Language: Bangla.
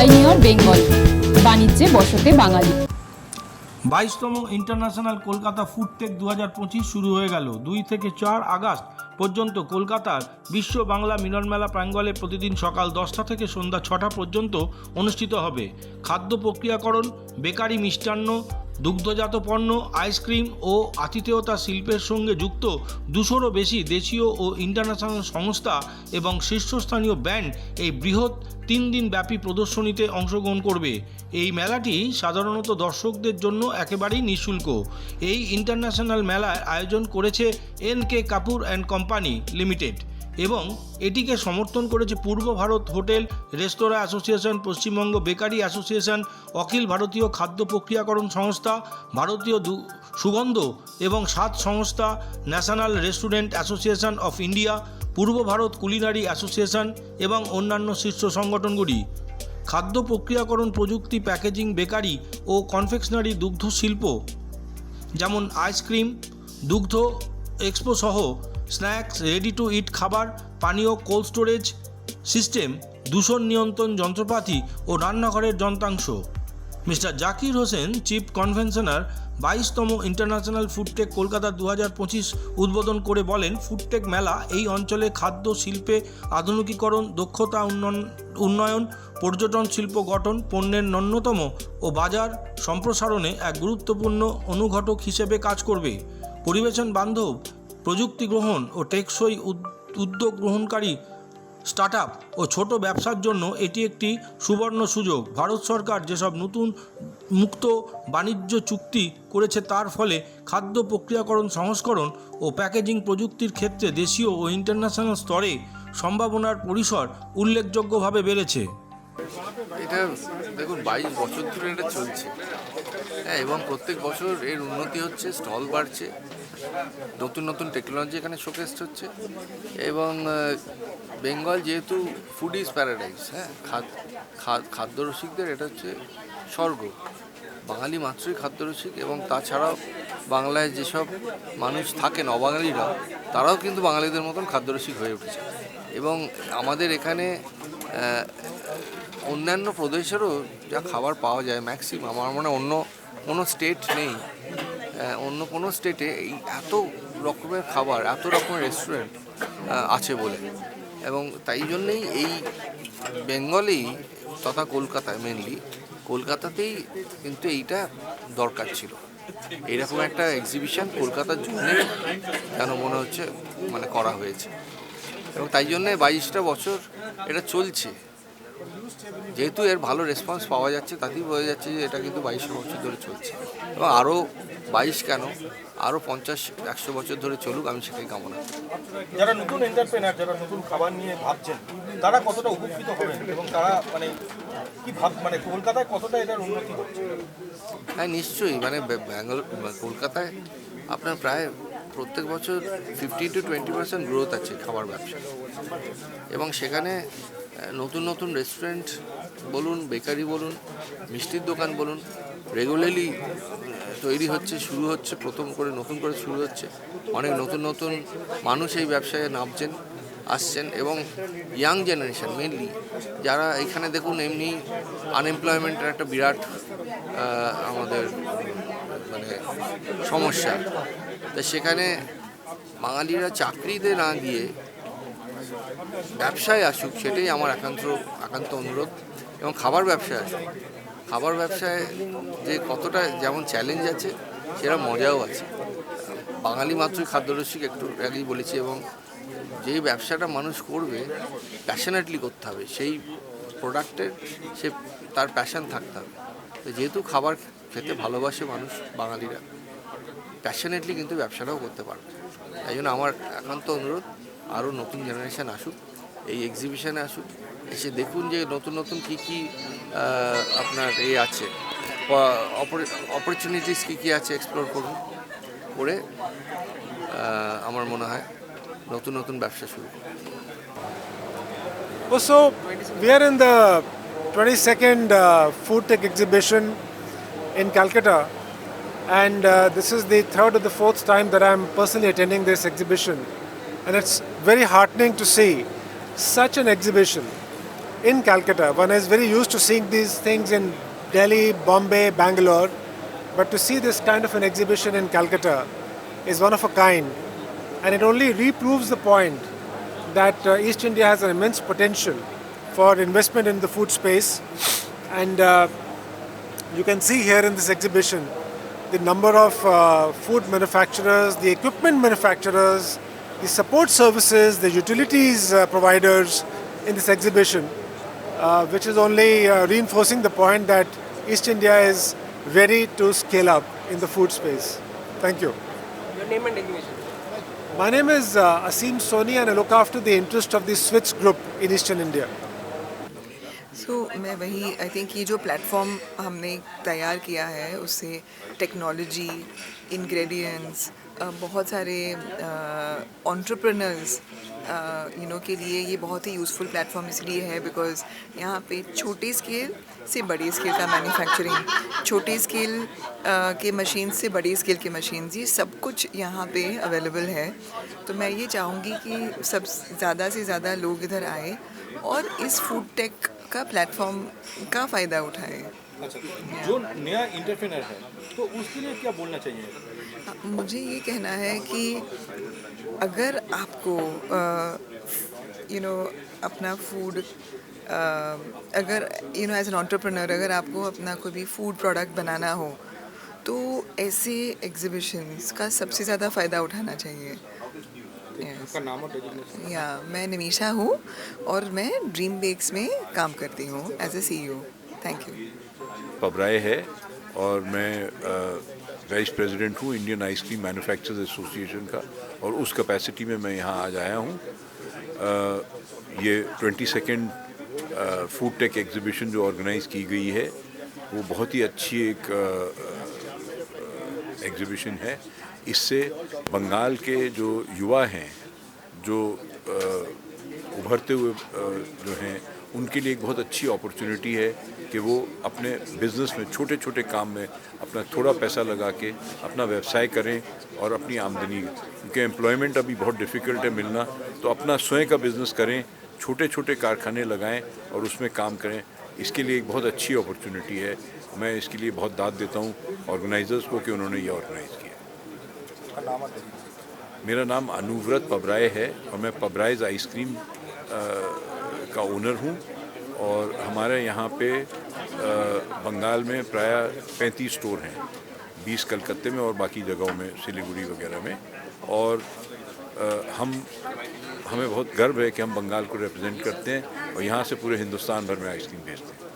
পাইনিয়র বেঙ্গল বাণিজ্যে বসতে বাঙালি। বাইশতম ইন্টারন্যাশনাল কলকাতা ফুডটেক দু হাজার পঁচিশ শুরু হয়ে গেল। দুই থেকে চার আগস্ট পর্যন্ত কলকাতার বিশ্ব বাংলা মিলনমেলা প্রাঙ্গলে প্রতিদিন সকাল দশটা থেকে সন্ধ্যা ছটা পর্যন্ত অনুষ্ঠিত হবে। খাদ্য প্রক্রিয়াকরণ, বেকারি মিষ্টান্ন দুগ্ধজাত পণ্য, আইসক্রিম ও আতিথেয়তা শিল্পের সঙ্গে যুক্ত দুশোরও বেশি দেশীয় ও ইন্টারন্যাশনাল সংস্থা এবং শীর্ষস্থানীয় ব্যান্ড এই বৃহৎ তিন দিন ব্যাপী প্রদর্শনীতে অংশগ্রহণ করবে। এই মেলাটি সাধারণত দর্শকদের জন্য একেবারেই নিঃশুল্ক। এই ইন্টারন্যাশনাল মেলার আয়োজন করেছে N K Kapoor and company limited. এবং এটিকে সমর্থন করেছে পূর্ব ভারত হোটেল, রেস্তোরাঁ অ্যাসোসিয়েশন, পশ্চিমবঙ্গ বেকারি অ্যাসোসিয়েশন, অখিল ভারতীয় খাদ্য প্রক্রিয়াকরণ সংস্থা, ভারতীয় সুগন্ধ এবং স্বাদ সংস্থা, national restaurant association of India, Purba Bharat culinary association এবং অন্যান্য শীর্ষ সংগঠনগুলি। খাদ্য প্রক্রিয়াকরণ প্রযুক্তি প্যাকেজিং বেকারি ও কনফেকশনারি দুগ্ধ শিল্প যেমন আইসক্রিম, দুগ্ধ এক্সপো সহ স্ন্যাক্স রেডি টু ইট খাবার, পানীয় কোল্ড স্টোরেজ সিস্টেম দূষণ নিয়ন্ত্রণ যন্ত্রপাতি ও রান্নাঘরের যন্ত্রাংশ। Mister Zakir Hossain chief convenor বাইশতম international food tech Kolkata দু পঁচিশ উদ্বোধন করে বলেন ফুডটেক মেলা এই অঞ্চলে খাদ্য, শিল্পে আধুনিকীকরণ, দক্ষতা, উন্নয়ন উন্নয়ন, পর্যটন শিল্প গঠন, পণ্যের ন্যূনতম ও বাজার সম্প্রসারণে এক গুরুত্বপূর্ণ অনুঘটক হিসেবে কাজ করবে। পরিবেশন বান্ধব প্রযুক্তি গ্রহণ ও টেকসই উদ্যোগ গ্রহণকারী স্টার্টআপ ও ছোট ব্যবসার জন্য এটি একটি সুবর্ণ সুযোগ। ভারত সরকার যেসব নতুন মুক্ত বাণিজ্য চুক্তি করেছে তার ফলে খাদ্য প্রক্রিয়াকরণ, সংস্করণ ও প্যাকেজিং প্রযুক্তির ক্ষেত্রে দেশীয় ও ইন্টারন্যাশনাল স্তরে সম্ভাবনার পরিসর উল্লেখযোগ্যভাবে বেড়েছে। এটা দেখুন, বাইশ বছর ধরে এটা চলছে। হ্যাঁ এবং প্রত্যেক বছর এর উন্নতি হচ্ছে, স্টল বাড়ছে, নতুন নতুন টেকনোলজি এখানে শোকেস হচ্ছে, এবং বেঙ্গল যেহেতু ফুড ইজ প্যারাডাইস হ্যাঁ খাদ- খাদ- খাদ্যরসিকদের এটা হচ্ছে স্বর্গ। বাঙালি মাত্রই খাদ্যরসিক, এবং তাছাড়াও বাংলায় যেসব মানুষ থাকেন অবাঙালিরা, তারাও কিন্তু বাঙালিদের মতন খাদ্যরসিক হয়ে উঠেছে। এবং আমাদের এখানে অন্যান্য প্রদেশেরও যা খাবার পাওয়া যায় ম্যাক্সিমাম আমার মনে অন্য, কোনো স্টেট নেই। অন্য কোনো স্টেটে এই এত রকমের খাবার, এত রকমের রেস্টুরেন্ট আছে বলে। এবং তাই জন্যেই এই বেঙ্গলেই তথা কলকাতায় মেনলি কলকাতাতেই কিন্তু এইটা দরকার ছিল। এইরকম একটা এক্সিবিশন কলকাতার জন্যেই কেন মনে হচ্ছে মানে করা হয়েছে। এবং তাই জন্যে বাইশটা বছর এটা চলছে। যেহেতু এর ভালো রেসপন্স পাওয়া যাচ্ছে তাতেই বোঝা যাচ্ছে যে এটা কিন্তু বাইশশো বছর ধরে চলছে। এবং আরও বাইশ কেন? আরও পঞ্চাশ একশো বছর ধরে চলুক আমি সেটাই কামনা করি। যারা নতুন এন্টারপ্রেনার যারা নতুন খাবার নিয়ে ভাবছেন তারা কতটা উপকৃত হবেন? এবং তারা মানে কি ভাব মানে কলকাতায় কতটা এটার উন্নতি হচ্ছে? হ্যাঁ নিশ্চয়ই। মানে ব্যাঙ্গালোর কলকাতায় আপনার প্রায় প্রত্যেক বছর fifty to twenty percent growth আছে খাবার ব্যবসা এবং সেখানে নতুন নতুন রেস্টুরেন্ট বলুন বেকারি বলুন, মিষ্টির দোকান বলুন রেগুলারলি তৈরি হচ্ছে, শুরু হচ্ছে, প্রথম করে, নতুন করে শুরু হচ্ছে। অনেক নতুন নতুন মানুষ এই ব্যবসায় নামছেন, আসছেন এবং ইয়াং জেনারেশান মেনলি যারা এখানে দেখুন এমনি আনএমপ্লয়মেন্টের একটা বিরাট আমাদের মানে সমস্যা। তা সেখানে বাঙালিরা চাকরিতে না গিয়ে ব্যবসায় আসুক, সেটাই আমার একান্ত একান্ত অনুরোধ। এবং খাবার ব্যবসায় আসুক। খাবার ব্যবসায় যে কতটা যেমন চ্যালেঞ্জ আছে সেটা মজাও আছে। বাঙালি মাত্রই খাদ্যরসিক একটু আগেই বলেছি এবং যেই ব্যবসাটা মানুষ করবে প্যাশনেটলি করতে হবে। সেই প্রোডাক্টের সে তার প্যাশন থাকতে হবে। তো যেহেতু খাবার খেতে ভালোবাসে মানুষ, বাঙালিরা প্যাশনেটলি কিন্তু ব্যবসাটাও করতে পারবে। তাই জন্য আমার একান্ত অনুরোধ। আরও নতুন জেনারেশান আসুক, এই এক্সিবিশানে আসুক, এসে দেখুন যে নতুন নতুন কি কি আপনার এ আছে। অপরচুনিটিস কী কী আছে এক্সপ্লোর করুন, করে আমার মনে হয় নতুন নতুন ব্যবসা শুরু অবশ্য we are in the twenty second food tech exhibition in Calcutta and this is the third of the fourth time that I am personally attending this exhibition and it's very heartening to see such an exhibition in Calcutta. One is very used to seeing these things in Delhi, Bombay, Bangalore, but to see this kind of an exhibition in Calcutta is one of a kind, and it only reproves the point that uh, East India has an immense potential for investment in the food space, and uh, you can see here in this exhibition the number of uh, food manufacturers, the equipment manufacturers, the support services, the utilities uh, providers in this exhibition, uh, which is only uh, reinforcing the point that East India is ready to scale up in the food space. Thank you. Your name and designation. My name is uh, Asim Soni and I look after the interest of the Switch Group in Eastern India. सो मैं वही आई थिंक ये जो प्लेटफॉर्म हमने तैयार किया है उससे टेक्नोलॉजी इंग्रेडिएंट्स बहुत सारे ऑन्टरप्रनर्स यू नो के लिए ये बहुत ही यूज़फुल प्लेटफॉर्म इसलिए है बिकॉज़ यहाँ पे छोटे स्केल से बड़े स्केल का मैन्युफैक्चरिंग छोटे स्केल के मशीन से बड़ी स्केल के मशीन ये सब कुछ यहाँ पे अवेलेबल है। तो मैं ये चाहूँगी कि सब ज़्यादा से ज़्यादा लोग इधर आए और इस फ़ूड टेक का प्लेटफॉर्म का फ़ायदा उठाएँ। अच्छा जो नया इंटरप्रेनर है तो उसके लिए क्या बोलना चाहिए? मुझे ये कहना है कि अगर आपको यू नो अपना फ़ूड अगर you know as an entrepreneur अगर आपको अपना कोई भी फ़ूड प्रोडक्ट बनाना हो तो ऐसे एग्जिबिशंस का सबसे ज़्यादा फ़ायदा उठाना चाहिए। Yes. या मैं निमिषा हूँ और मैं ड्रीम बेक्स में काम करती हूँ as a C O thank you Pabrai है और मैं वाइस प्रेसिडेंट हूँ Indian ice cream manufacturers association का और उस कैपेसिटी में मैं यहाँ आज आया हूँ। ये twenty second food tech exhibition जो ऑर्गेनाइज की गई है वो बहुत ही अच्छी एक एग्जीबिशन है। इससे बंगाल के जो युवा हैं जो अ, उभरते हुए अ, जो हैं उनके लिए एक बहुत अच्छी अपॉर्चुनिटी है कि वो अपने बिज़नेस में छोटे छोटे काम में अपना थोड़ा पैसा लगा के अपना व्यवसाय करें और अपनी आमदनी। क्योंकि एम्प्लॉयमेंट अभी बहुत डिफ़िकल्ट है मिलना तो अपना स्वयं का बिज़नेस करें छोटे छोटे कारखाने लगाएँ और उसमें काम करें। इसके लिए एक बहुत अच्छी अपॉर्चुनिटी है। मैं इसके लिए बहुत दाद देता हूँ ऑर्गेनाइजर्स को कि उन्होंने ये ऑर्गेनाइज़ किया। मेरा नाम अनुव्रत पबराय है और मैं पबराइज आइसक्रीम का ओनर हूँ और हमारे यहाँ पे बंगाल में प्राय 35 स्टोर हैं 20 कलकत्ते में और बाकी जगहों में, सिलीगुड़ी वगैरह में। और हम, हमें बहुत गर्व है कि हम बंगाल को रिप्रेजेंट करते हैं और यहाँ से पूरे हिंदुस्तान भर में आइसक्रीम भेजते हैं।